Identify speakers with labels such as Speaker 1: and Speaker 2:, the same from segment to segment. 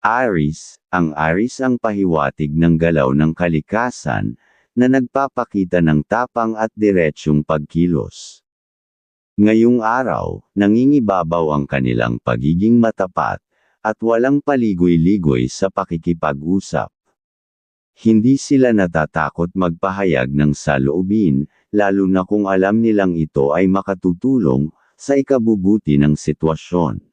Speaker 1: Aris, ang Aris ang pahiwatig ng galaw ng kalikasan, na nagpapakita ng tapang at diretsyong pagkilos. Ngayong araw, nangingibabaw ang kanilang pagiging matapat, at walang paligoy-ligoy sa pakikipag-usap. Hindi sila natatakot magpahayag ng saloobin, lalo na kung alam nilang ito ay makatutulong sa ikabubuti ng sitwasyon.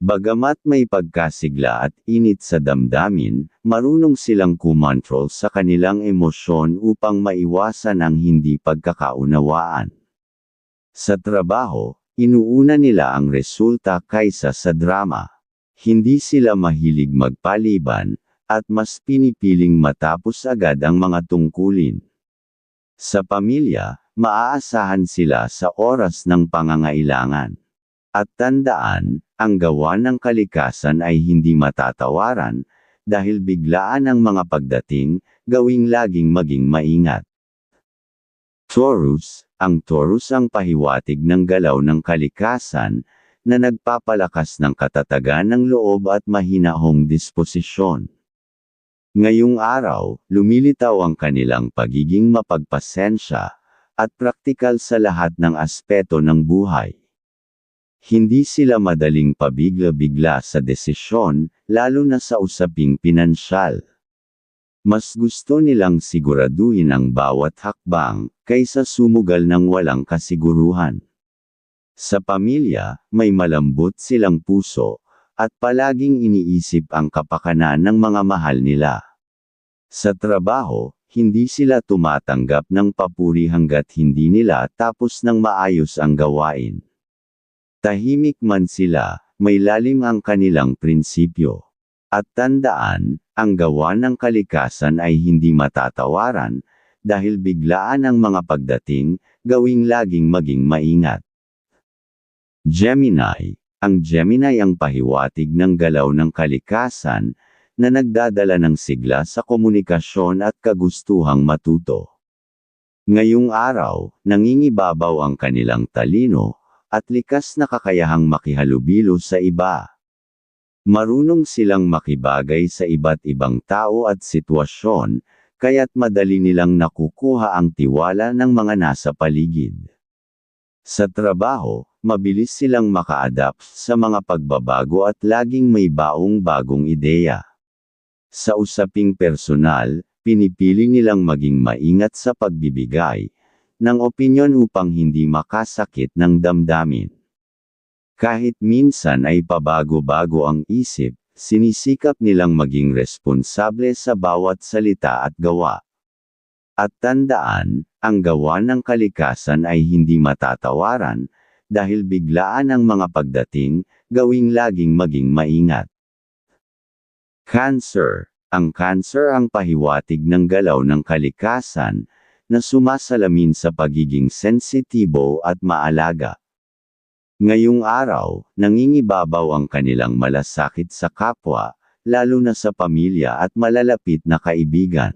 Speaker 1: Bagamat may pagkasigla at init sa damdamin, marunong silang kumontrol sa kanilang emosyon upang maiwasan ang hindi pagkakaunawaan. Sa trabaho, inuuna nila ang resulta kaysa sa drama. Hindi sila mahilig magpaliban, at mas pinipiling matapos agad ang mga tungkulin. Sa pamilya, maaasahan sila sa oras ng pangangailangan. At tandaan, ang gawa ng kalikasan ay hindi matatawaran, dahil biglaan ang mga pagdating, gawing laging maging maingat. Taurus, ang Taurus ang pahiwatig ng galaw ng kalikasan, na nagpapalakas ng katatagan ng loob at mahinahong disposisyon. Ngayong araw, lumilitaw ang kanilang pagiging mapagpasensya, at praktikal sa lahat ng aspeto ng buhay. Hindi sila madaling pabigla-bigla sa desisyon, lalo na sa usaping pinansyal. Mas gusto nilang siguraduhin ang bawat hakbang, kaysa sumugal ng walang kasiguruhan. Sa pamilya, may malambot silang puso, at palaging iniisip ang kapakanan ng mga mahal nila. Sa trabaho, hindi sila tumatanggap ng papuri hanggat hindi nila tapos ng maayos ang gawain. Tahimik man sila, may lalim ang kanilang prinsipyo. At tandaan, ang gawa ng kalikasan ay hindi matatawaran, dahil biglaan ang mga pagdating, gawing laging maging maingat. Gemini, ang Gemini ang pahiwatig ng galaw ng kalikasan, na nagdadala ng sigla sa komunikasyon at kagustuhang matuto. Ngayong araw, nangingibabaw ang kanilang talino, at likas na kakayahang makihalubilo sa iba. Marunong silang makibagay sa iba't ibang tao at sitwasyon, kaya't madali nilang nakukuha ang tiwala ng mga nasa paligid. Sa trabaho, mabilis silang maka-adapt sa mga pagbabago at laging may baong bagong ideya. Sa usaping personal, pinipili nilang maging maingat sa pagbibigay, ng opinyon upang hindi makasakit ng damdamin. Kahit minsan ay pabago-bago ang isip, sinisikap nilang maging responsable sa bawat salita at gawa. At tandaan, ang gawa ng kalikasan ay hindi matatawaran, dahil biglaan ang mga pagdating, gawing laging maging maingat. Cancer Ang cancer ang pahiwatig ng galaw ng kalikasan, na sumasalamin sa pagiging sensitibo at maalaga. Ngayong araw, nangingibabaw ang kanilang malasakit sa kapwa, lalo na sa pamilya at malalapit na kaibigan.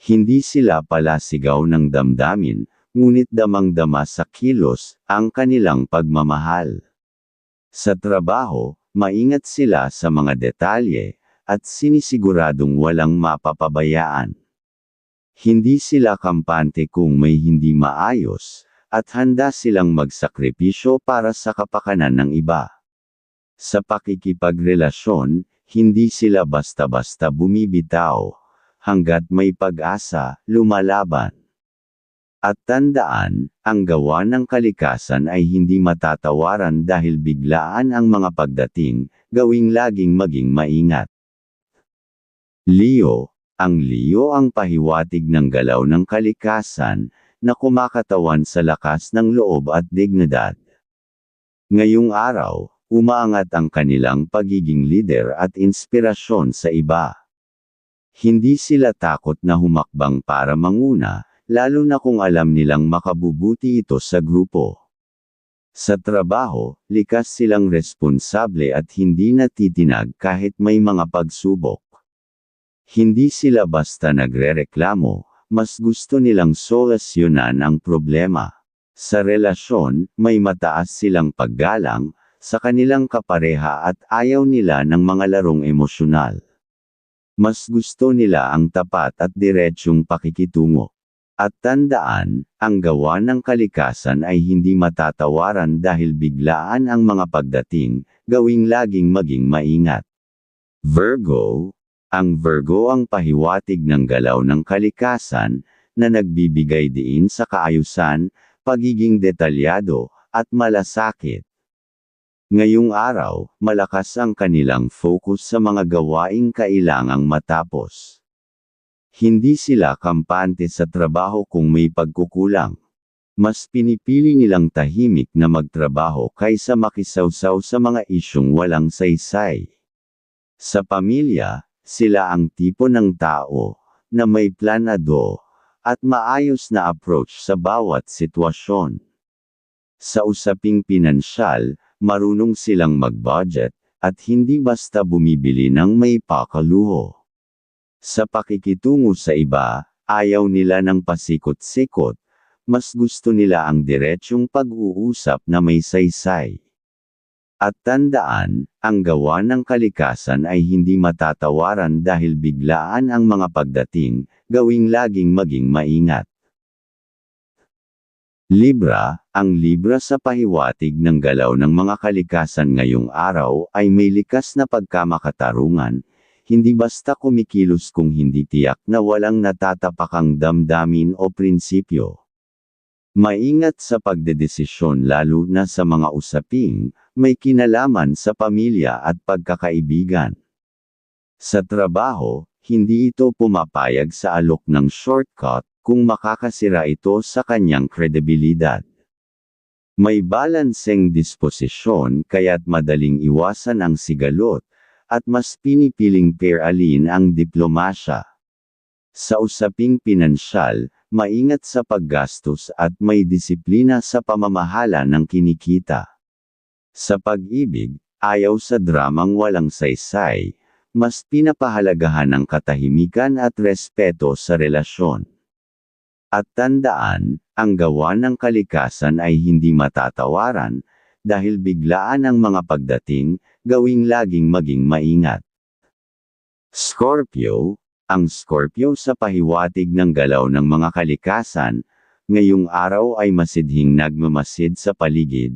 Speaker 1: Hindi sila pala sigaw ng damdamin, ngunit damang-dama sa kilos, ang kanilang pagmamahal. Sa trabaho, maingat sila sa mga detalye, at sinisiguradong walang mapapabayaan. Hindi sila kampante kung may hindi maayos, at handa silang magsakripisyo para sa kapakanan ng iba. Sa pakikipagrelasyon, hindi sila basta-basta bumibitaw, hanggat may pag-asa, lumalaban. At tandaan, ang gawa ng kalikasan ay hindi matatawaran dahil biglaan ang mga pagdating, gawing laging maging maingat. Leo, ang Leo ang pahiwatig ng galaw ng kalikasan, na kumakatawan sa lakas ng loob at dignidad. Ngayong araw, umaangat ang kanilang pagiging leader at inspirasyon sa iba. Hindi sila takot na humakbang para manguna, lalo na kung alam nilang makabubuti ito sa grupo. Sa trabaho, likas silang responsable at hindi natitinag kahit may mga pagsubok. Hindi sila basta nagrereklamo, mas gusto nilang solusyonan ang problema. Sa relasyon, may mataas silang paggalang, sa kanilang kapareha at ayaw nila ng mga larong emosyonal. Mas gusto nila ang tapat at diretsyong pakikitungo. At tandaan, ang gawa ng kalikasan ay hindi matatawaran dahil biglaan ang mga pagdating, gawing laging maging maingat. Virgo, ang Virgo ang pahiwatig ng galaw ng kalikasan, na nagbibigay diin sa kaayusan, pagiging detalyado, at malasakit. Ngayong araw, malakas ang kanilang focus sa mga gawaing kailangang matapos. Hindi sila kampante sa trabaho kung may pagkukulang. Mas pinipili nilang tahimik na magtrabaho kaysa makisawsaw sa mga isyong walang saysay. Sa pamilya, sila ang tipo ng tao na may planado at maayos na approach sa bawat sitwasyon. Sa usaping pinansyal, marunong silang mag-budget at hindi basta bumibili ng may pakaluho. Sa pakikitungo sa iba, ayaw nila ng pasikot-sikot, mas gusto nila ang diretsyong pag-uusap na may saysay. At tandaan, ang gawa ng kalikasan ay hindi matatawaran dahil biglaan ang mga pagdating, gawing laging maging maingat. Libra, ang Libra sa pahiwatig ng galaw ng mga kalikasan ngayong araw ay may likas na pagkamakatarungan, hindi basta kumikilos kung hindi tiyak na walang natatapakang damdamin o prinsipyo. Maingat sa pagdedesisyon lalo na sa mga usaping, may kinalaman sa pamilya at pagkakaibigan. Sa trabaho, hindi ito pumapayag sa alok ng shortcut, kung makakasira ito sa kanyang kredibilidad. May balanseng disposisyon kaya't madaling iwasan ang sigalot, at mas pinipiling peralin ang diplomasya. Sa usaping pinansyal, maingat sa paggastos at may disiplina sa pamamahala ng kinikita. Sa pag-ibig, ayaw sa dramang walang saysay, mas pinapahalagahan ang katahimikan at respeto sa relasyon. At tandaan, ang gawa ng kalikasan ay hindi matatawaran, dahil biglaan ang mga pagdating, gawing laging maging maingat. Scorpio, ang Scorpio sa pahiwatig ng galaw ng mga kalikasan, ngayong araw ay masidhing nagmamasid sa paligid,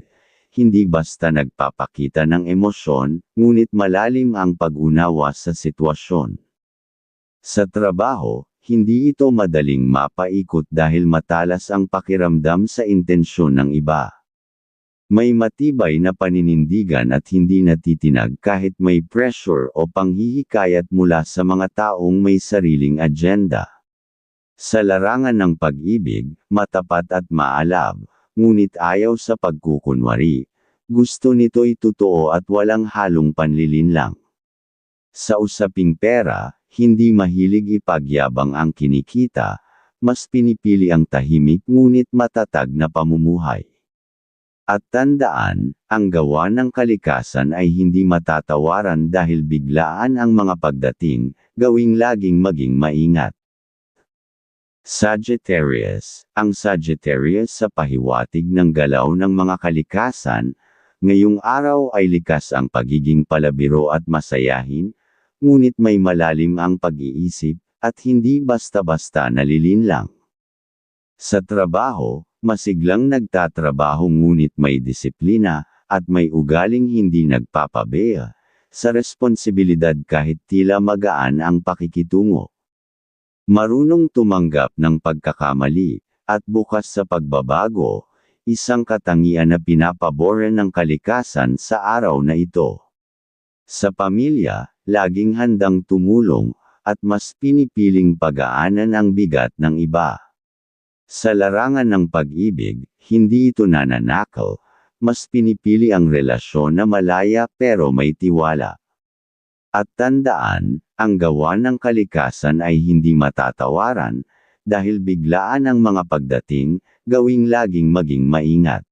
Speaker 1: hindi basta nagpapakita ng emosyon, ngunit malalim ang pag-unawa sa sitwasyon. Sa trabaho, hindi ito madaling mapaikot dahil matalas ang pakiramdam sa intensyon ng iba. May matibay na paninindigan at hindi natitinag kahit may pressure o panghihikayat mula sa mga taong may sariling agenda. Sa larangan ng pag-ibig, matapat at maalab, ngunit ayaw sa pagkukunwari. Gusto nito'y totoo at walang halong panlilinlang. Sa usaping pera, hindi mahilig ipagyabang ang kinikita, mas pinipili ang tahimik ngunit matatag na pamumuhay. At tandaan, ang gawa ng kalikasan ay hindi matatawaran dahil biglaan ang mga pagdating, gawing laging maging maingat. Sagittarius, ang Sagittarius sa pahiwatig ng galaw ng mga kalikasan, ngayong araw ay likas ang pagiging palabiro at masayahin, ngunit may malalim ang pag-iisip, at hindi basta-basta nalilinlang. Sa trabaho, masiglang nagtatrabaho ngunit may disiplina, at may ugaling hindi nagpapabea, sa responsibilidad kahit tila magaan ang pakikitungo. Marunong tumanggap ng pagkakamali, at bukas sa pagbabago, isang katangian na pinapabore ng kalikasan sa araw na ito. Sa pamilya, laging handang tumulong, at mas pinipiling pagaanan ang bigat ng iba. Sa larangan ng pag-ibig, hindi ito nananakaw, mas pinipili ang relasyon na malaya pero may tiwala. At tandaan, ang gawa ng kalikasan ay hindi matatawaran, dahil biglaan ang mga pagdating, gawing laging maging maingat.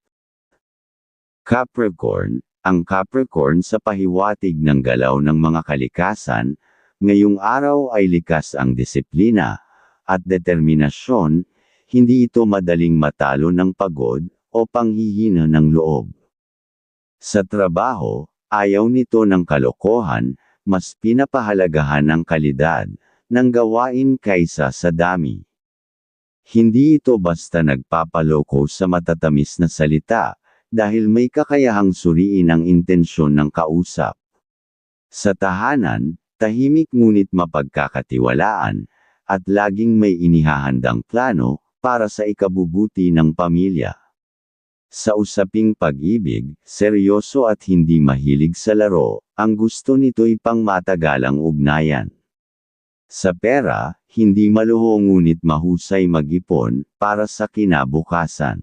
Speaker 1: Capricorn, ang Capricorn sa pahiwatig ng galaw ng mga kalikasan, ngayong araw ay likas ang disiplina, at determinasyon, hindi ito madaling matalo ng pagod, o panghihina ng loob. Sa trabaho, ayaw nito ng kalokohan, mas pinapahalagahan ang kalidad ng gawain kaysa sa dami. Hindi ito basta nagpapaloko sa matatamis na salita, dahil may kakayahang suriin ang intensyon ng kausap. Sa tahanan, tahimik ngunit mapagkakatiwalaan, at laging may inihahandang plano, para sa ikabubuti ng pamilya. Sa usaping pag-ibig, seryoso at hindi mahilig sa laro, ang gusto nito'y pangmatagalang ugnayan. Sa pera, hindi maluho ngunit mahusay mag-ipon, para sa kinabukasan.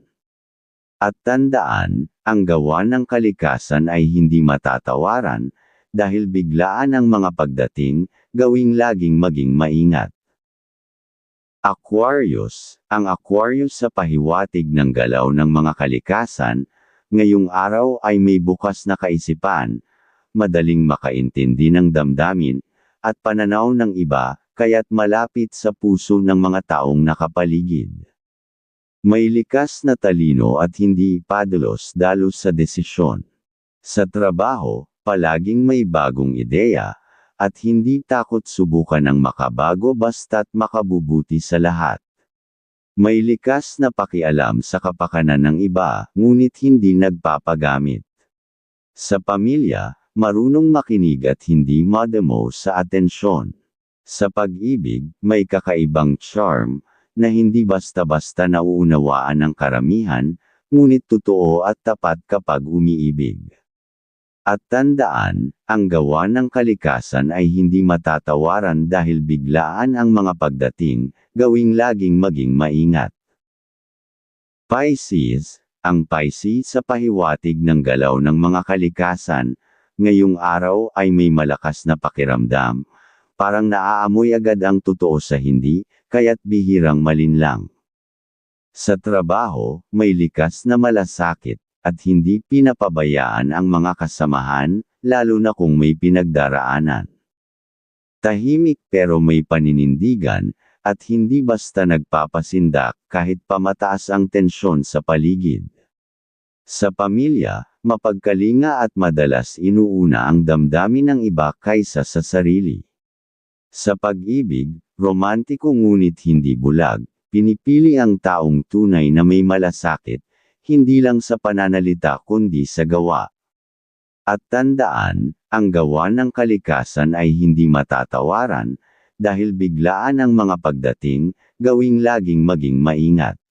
Speaker 1: At tandaan, ang gawa ng kalikasan ay hindi matatawaran, dahil biglaan ang mga pagdating, gawing laging maging maingat. Aquarius, ang Aquarius sa pahiwatig ng galaw ng mga kalikasan, ngayong araw ay may bukas na kaisipan, madaling makaintindi ng damdamin, at pananaw ng iba, kaya't malapit sa puso ng mga taong nakapaligid. May likas na talino at hindi padalos-dalos sa desisyon. Sa trabaho, palaging may bagong ideya, at hindi takot subukan ang makabago basta't makabubuti sa lahat. May likas na pakialam sa kapakanan ng iba, ngunit hindi nagpapagamit. Sa pamilya, marunong makinig at hindi mademo sa atensyon. Sa pag-ibig, may kakaibang charm, na hindi basta-basta nauunawaan ng karamihan, ngunit totoo at tapat kapag umiibig. At tandaan, ang gawa ng kalikasan ay hindi matatawaran dahil biglaan ang mga pagdating, gawing laging maging maingat. Pisces, ang Pisces sa pahiwatig ng galaw ng mga kalikasan, ngayong araw ay may malakas na pakiramdam, parang naaamoy agad ang totoo sa hindi, kaya't bihirang malinlang. Sa trabaho, may likas na malasakit, at hindi pinapabayaan ang mga kasamahan, lalo na kung may pinagdaraanan. Tahimik pero may paninindigan, at hindi basta nagpapasindak kahit pamataas ang tensyon sa paligid. Sa pamilya, mapagkalinga at madalas inuuna ang damdamin ng iba kaysa sa sarili. Sa pag-ibig, romantiko ngunit hindi bulag, pinipili ang taong tunay na may malasakit, hindi lang sa pananalita kundi sa gawa. At tandaan, ang gawa ng kalikasan ay hindi matatawaran, dahil biglaan ang mga pagdating, gawing laging maging maingat.